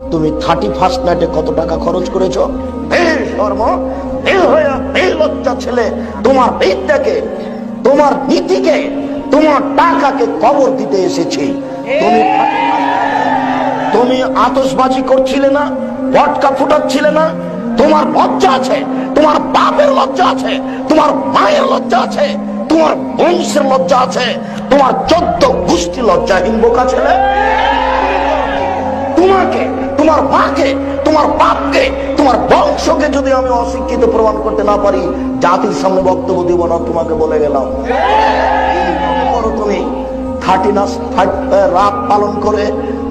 তুমি thirty first নাইটে কত টাকা খরচ করেছ? লজ্জা ছেলে, তোমার বিদ্যাকে, তোমার নীতিকে, তোমার টাকাকে কবর দিতে তুমি তুমি আতসবাজি করছিলে না ফুটাচ্ছিলে না, তোমার লজ্জা আছে, তোমার বাপের লজ্জা আছে, তোমার মায়ের লজ্জা আছে, তোমার বংশের লজ্জা আছে, তোমার চোদ্দ গোষ্ঠী লজ্জাহীন বোকা ছেলে। তোমাকে তোমার মাকে, তোমার বাপকে, তোমার বংশকে যদি আমি অশিক্ষিত প্রমাণ করতে না পারি, জাতির সামনে বক্তব্য দিব না, তোমাকে বলে গেলাম। তুমি। রাত পালন করে,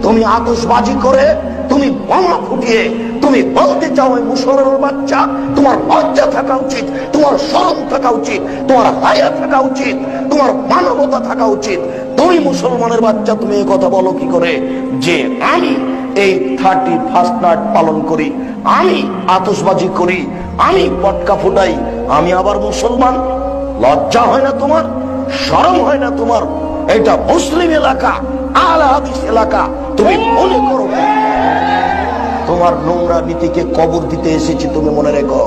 তুমি আতসবাজি করে, তুমি বোমা ফুটিয়ে, তুমি বলতে চাও ওই মুসলমানের বাচ্চা, তোমার লজ্জা থাকা উচিত, তোমার শরম থাকা উচিত, তোমার হায়া থাকা উচিত, তোমার মানবতা থাকা উচিত। তুমি মুসলমানের বাচ্চা, তুমি কথা বলো কি করে? যে আমি এই থার্টি ফার্স্ট নাইট পালন করি। আমি আতসবাজি করি, আমি পটকা ফুটাই, আমি আবার মুসলমান। লজ্জা হয় না তোমার? শরম হয় না তোমার? এটা মুসলিম এলাকা, আল হাদিস এলাকা। তুমি মনে করো তোমার নোংরা নীতিকে কবর দিতে এসেছি তুমি মনে রেখো।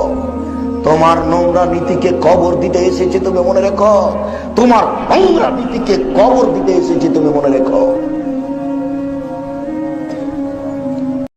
তোমার নোংরা নীতিকে কবর দিতে এসেছি তুমি মনে রেখো। তোমার নোংরা নীতিকে কবর দিতে এসেছি তুমি মনে রেখো।